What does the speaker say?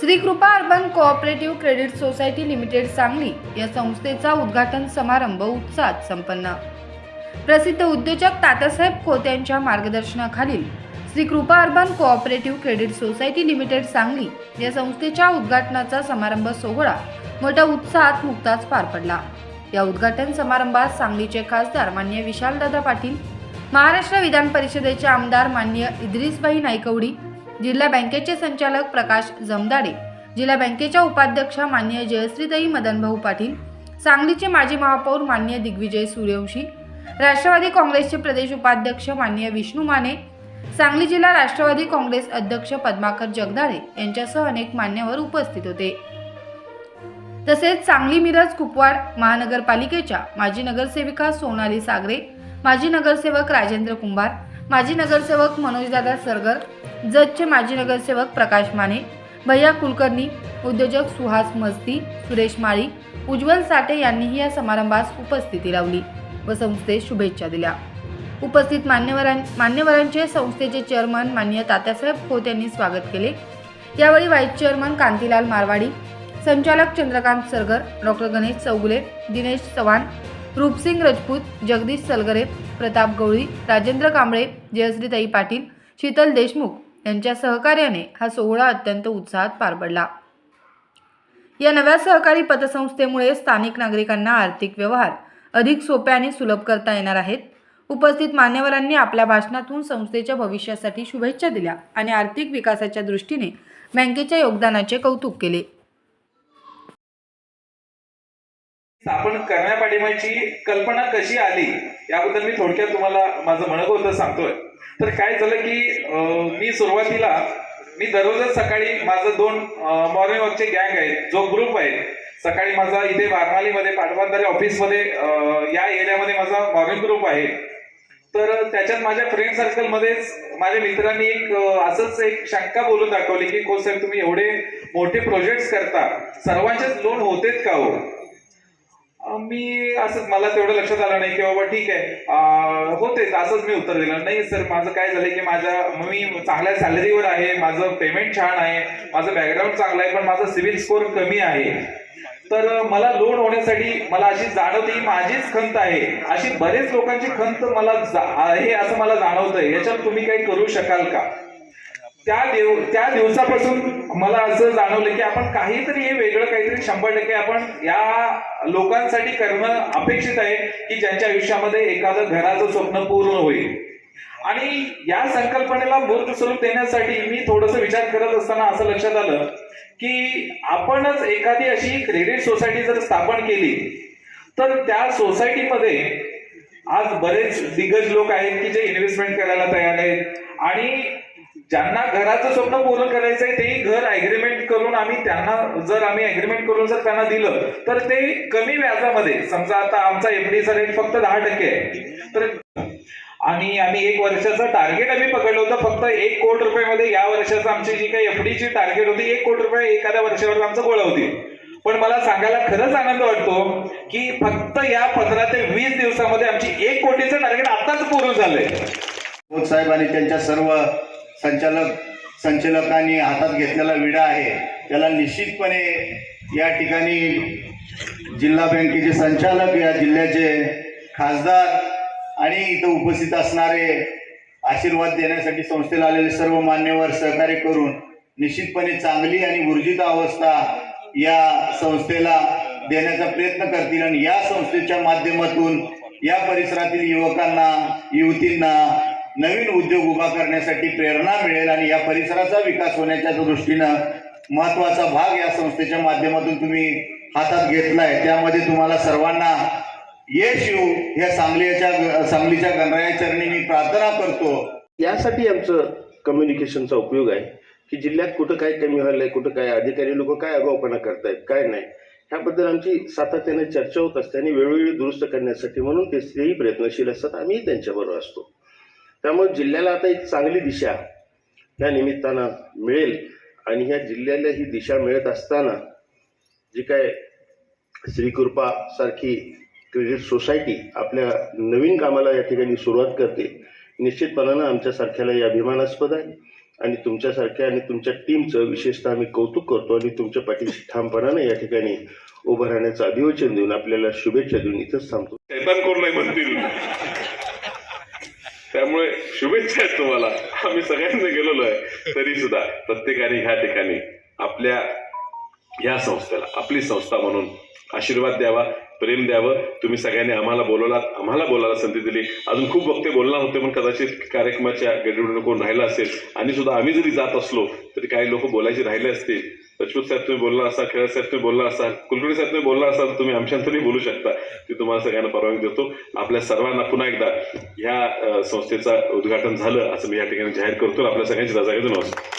Shri Kripa urban cooperative credit society limited Sangli या संस्थेचा उद्घाटन समारंभ उत्साहात संपन्न. प्रसिद्ध उद्योजक तातासाहेब खोत यांच्या मार्गदर्शनाखालील Shri Kripa urban cooperative credit society limited Sangli या संस्थेच्या उद्घाटनाचा समारंभ सोहळा मोठ्या उत्साहात नुकताच पार पडला. या उद्घाटन समारंभात सांगलीचे खासदार मान्य विशालदादा पाटील महाराष्ट्र विधान परिषदेचे आमदार मान्य इद्रिसबाई नायकवडी जिल्हा बँकेचे संचालक प्रकाश जमदाडे जिल्हा बँकेच्या उपाध्यक्षा मान्य जयश्रीताई मदनभाऊ पाटील सांगलीचे माजी महापौर मान्य दिग्विजय सूर्यवंशी राष्ट्रवादी काँग्रेसचे प्रदेश उपाध्यक्ष मान्य विष्णू माने सांगली जिल्हा राष्ट्रवादी काँग्रेस अध्यक्ष पद्माकर जगदाळे यांच्यासह अनेक मान्यवर उपस्थित होते. तसेच सांगली मिरज कुपवाड महानगरपालिकेच्या माजी नगरसेविका सोनाली सागरे माजी नगरसेवक राजेंद्र कुंभार माजी नगरसेवक मनोजदादा सरगर जजचे माजी नगरसेवक प्रकाश माने भैया कुलकर्णी उद्योजक सुहास मस्ती सुरेश माळी उज्ज्वल साठे यांनीही या समारंभास उपस्थिती लावली व संस्थेस शुभेच्छा दिल्या. उपस्थित मान्यवरां मान्यवरांचे संस्थेचे चेअरमन मान्य तात्यासाहेब खोत यांनी स्वागत केले. यावेळी व्हाईस चेअरमन कांतीलाल मारवाडी संचालक चंद्रकांत सरगर डॉक्टर गणेश चौगुले दिनेश चव्हाण रूपसिंग राजपूत जगदीश सलगरे प्रताप गवळी राजेंद्र कांबळे जयश्रीताई पाटील शीतल देशमुख यांच्या सहकार्याने हा सोहळा अत्यंत उत्साहात पार पडला या नव्या सहकारी पतसंस्थेमुळे स्थानिक नागरिकांना आर्थिक व्यवहार अधिक सोप्या आणि सुलभ करता येणार आहेत. उपस्थित मान्यवरांनी आपल्या भाषणातून संस्थेच्या भविष्यासाठी शुभेच्छा दिल्या आणि आर्थिक विकासाच्या दृष्टीने बँकेच्या योगदानाचे कौतुक केले. स्थापन करण्यापाठीमागची कल्पना कशी आली याबद्दल मी थोडक्यात तुम्हाला माझं म्हणत होतं सांगतोय. तर काय झालं की मी सुरुवातीला मी दररोजच सकाळी माझं दोन मॉर्निंग वॉकचे गँग आहेत जो ग्रुप आहे सकाळी माझा इथे वारणालीमध्ये पाटबंधारे ऑफिसमध्ये या एरियामध्ये माझा मॉर्निंग ग्रुप आहे. तर त्याच्यात माझ्या फ्रेंड सर्कलमध्येच माझ्या मित्रांनी एक असंच एक शंका बोलून दाखवली की को साहेब तुम्ही एवढे मोठे प्रोजेक्ट्स करता. सर्वांचेच लोन होतेत का हो? मी असंच मला तेवढं लक्षात आलं नाही की बाबा ठीक आहे. होते असंच मी उत्तर दिलं. नाही सर माझं काय झालंय की माझ्या मी चांगल्या सॅलरीवर आहे माझं पेमेंट छान आहे माझं बॅकग्राऊंड चांगलं आहे पण माझा सिव्हिल स्कोअर कमी आहे. तर मला लोन होण्यासाठी मला अशी जाणवते ही माझीच खंत आहे. अशी बरेच लोकांची खंत मला आहे असं मला जाणवतंय. याच्यात तुम्ही काही करू शकाल का? त्या देव त्या दिवसापासून मला असं जाणवलं की आपण काहीतरी हे वेगळं काहीतरी शंभर टक्के आपण या लोकांसाठी करणं अपेक्षित आहे की ज्यांच्या आयुष्यामध्ये एखादं घराचं स्वप्न पूर्ण होईल. आणि या संकल्पनेला मूर्त स्वरूप देण्यासाठी मी थोडस विचार करत असताना असं लक्षात आलं की आपणच एखादी अशी क्रेडिट सोसायटी जर स्थापन केली तर त्या सोसायटीमध्ये आज बरेच दिग्गज लोक आहेत की जे इन्व्हेस्टमेंट करायला तयार आहेत. आणि ज्यांना घराचं स्वप्न पूर्ण करायचं आहे तेही घर अग्रीमेंट करून आम्ही त्यांना जर आम्ही अग्रीमेंट करून जर त्यांना दिलं तर ते कमी व्याजामध्ये समजा आता आमचा एफडीचा रेट फक्त दहा टक्के आहे तर आणि आम्ही एक वर्षाचं टार्गेट आम्ही पकडलं होतं फक्त एक कोटी रुपयामध्ये या वर्षाचं आमची जी काही एफडीची टार्गेट होती एक कोटी रुपये एखाद्या वर्षावर आमचं गोळा होती. पण मला सांगायला खरंच आनंद वाटतो की फक्त या पंधरा ते वीस दिवसामध्ये आमची एक कोटीचं टार्गेट आताच पूर्ण झालंय. साहेब आणि त्यांच्या सर्व संचालक संचालकांनी हातात घेतलेला विडा आहे. त्याला निश्चितपणे या ठिकाणी जिल्हा बँकेचे संचालक या जिल्ह्याचे खासदार आणि इथं उपस्थित असणारे आशीर्वाद देण्यासाठी संस्थेला आलेले सर्व मान्यवर सहकार्य करून निश्चितपणे चांगली आणि ऊर्जित अवस्था या संस्थेला देण्याचा प्रयत्न करतील. आणि या संस्थेच्या माध्यमातून या परिसरातील युवकांना युवतींना नवीन उद्योग उभा करण्यासाठी प्रेरणा मिळेल आणि या परिसराचा विकास होण्याच्या दृष्टीनं महत्त्वाचा भाग या संस्थेच्या माध्यमातून तुम्ही हातात घेतलाय त्यामध्ये तुम्हाला सर्वांना यश येऊ ह्या सांगलीच्या सांगलीच्या गणराया चरणी मी प्रार्थना करतो. यासाठी आमचं कम्युनिकेशनचा उपयोग आहे की जिल्ह्यात कुठं काय कमी व्हायलंय कुठं काय अधिकारी लोक काय आगाऊपणा करतायत काय नाही ह्याबद्दल आमची सातत्याने चर्चा होत असते आणि वेळोवेळी दुरुस्त करण्यासाठी म्हणून ते तेही प्रयत्नशील असतात आम्ही त्यांच्याबरोबर असतो. त्यामुळे जिल्ह्याला आता एक चांगली दिशा या निमित्तानं मिळेल. आणि ह्या जिल्ह्याला ही दिशा मिळत असताना जी काय श्रीकृपा सारखी क्रेडिट सोसायटी आपल्या नवीन कामाला या ठिकाणी सुरुवात करते निश्चितपणानं आमच्यासारख्याला हे अभिमानास्पद आहे. आणि तुमच्यासारख्या आणि तुमच्या टीमचं विशेषतः आम्ही कौतुक करतो आणि तुमच्या पाठीशी ठामपणानं या ठिकाणी उभं राहण्याचं अभिवचन देऊन आपल्याला शुभेच्छा देऊन इथंच थांबतो. कोण नाही म्हणतील. त्यामुळे शुभेच्छा आहेत तुम्हाला. आम्ही सगळ्यांना गेलेलो आहे. तरी सुद्धा प्रत्येकाने ह्या ठिकाणी आपल्या या संस्थेला आपली संस्था म्हणून आशीर्वाद द्यावा प्रेम द्यावं. तुम्ही सगळ्यांनी आम्हाला बोलवलात. आम्हाला बोलायला संधी दिली. अजून खूप वक्ते बोलणार होते पण कदाचित कार्यक्रमाच्या गडबडीने कोण राहिला असेल. आणि सुद्धा आम्ही जरी जात असलो तरी काही लोक बोलायचे राहिले असतील. रजपूत साहेब तुम्ही बोलला असाल खेळ साहेब तुम्ही बोलला असाल कुलकर्णी साहेब तुम्ही बोलला असाल तुम्ही आमच्यानंतरही बोलू शकता. ती तुम्हाला सगळ्यांना परवानगी देतो. आपल्या सर्वांना पुन्हा एकदा ह्या संस्थेचा संस्थेचं उद्घाटन झालं असं मी या ठिकाणी जाहीर करतो. आपल्या सगळ्यांची रजा घेतो नमस्कार.